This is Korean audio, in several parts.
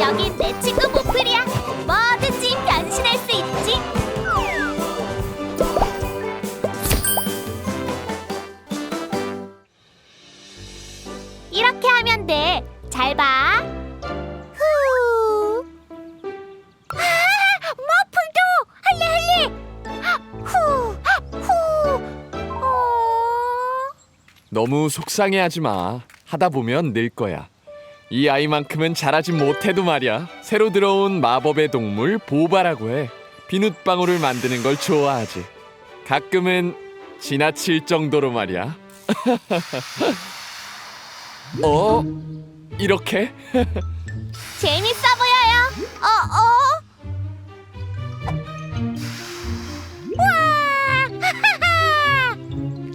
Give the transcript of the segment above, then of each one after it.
여긴 내 친구 모플이야. 뭐든지 변신할 수 있지. 이렇게 하면 돼. 잘 봐. 후. 아. 어. 너무 속상해하지 마. 하다 보면 늘 거야. 이 아이만큼은 잘하지 못해도 말이야. 새로 들어온 마법의 동물 보바라고 해. 비눗방울을 만드는 걸 좋아하지. 가끔은 지나칠 정도로 말이야. 어? 이렇게? 재밌어 보여요. 어, 어. 와!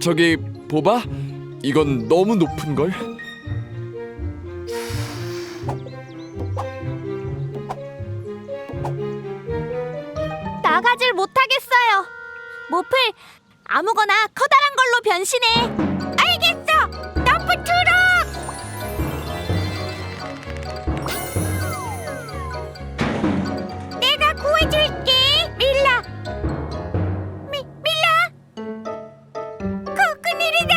저기 보바? 이건 너무 높은 걸. 나가질 못하겠어요. 모플, 아무거나 커다란 걸로 변신해. 알겠어. 너프 트럭. 내가 구해줄게, 밀라. 미, 밀라. 그, 큰일이다.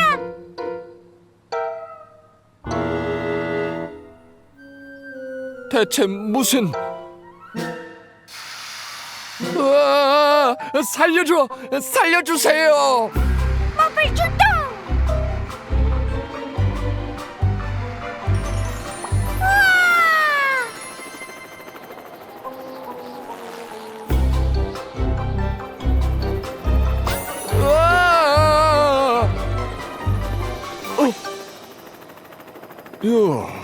대체 무슨? 으아, 살려줘! 살려주세요! 출동. 우와! 으아! 어. 유. 어,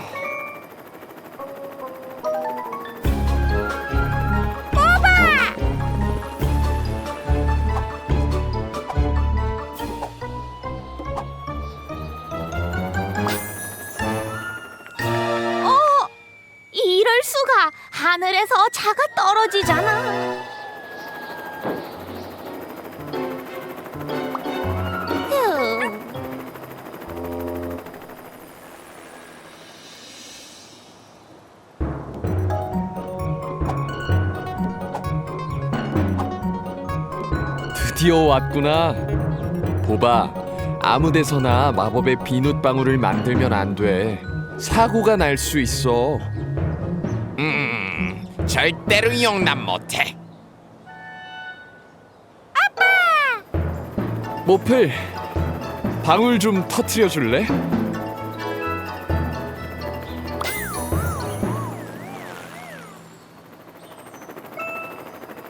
하늘에서 차가 떨어지잖아. 휴. 드디어 왔구나. 보바, 아무 데서나 마법의 비눗방울을 만들면 안 돼. 사고가 날 수 있어. 음, 절대로 용납 못해. 모플, 방울 좀 터트려 줄래?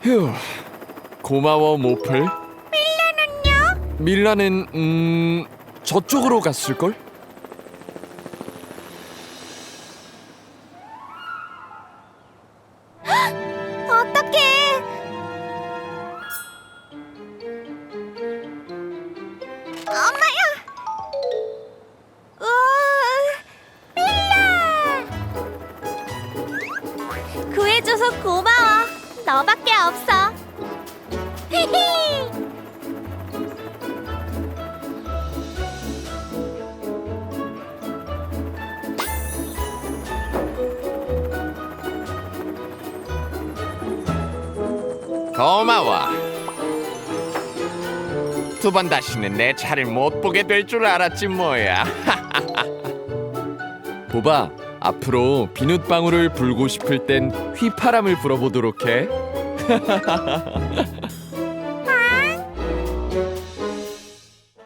휴, 고마워 모플. 밀라는요? 밀라는 음 저쪽으로 갔을 걸? 구해줘서 고마워. 너밖에 없어. 히히! 고마워. 두 번 다시는 내 차를 못 보게 될 줄 알았지 뭐야. 보바, 앞으로 비눗방울을 불고 싶을 땐 휘파람을 불어보도록 해.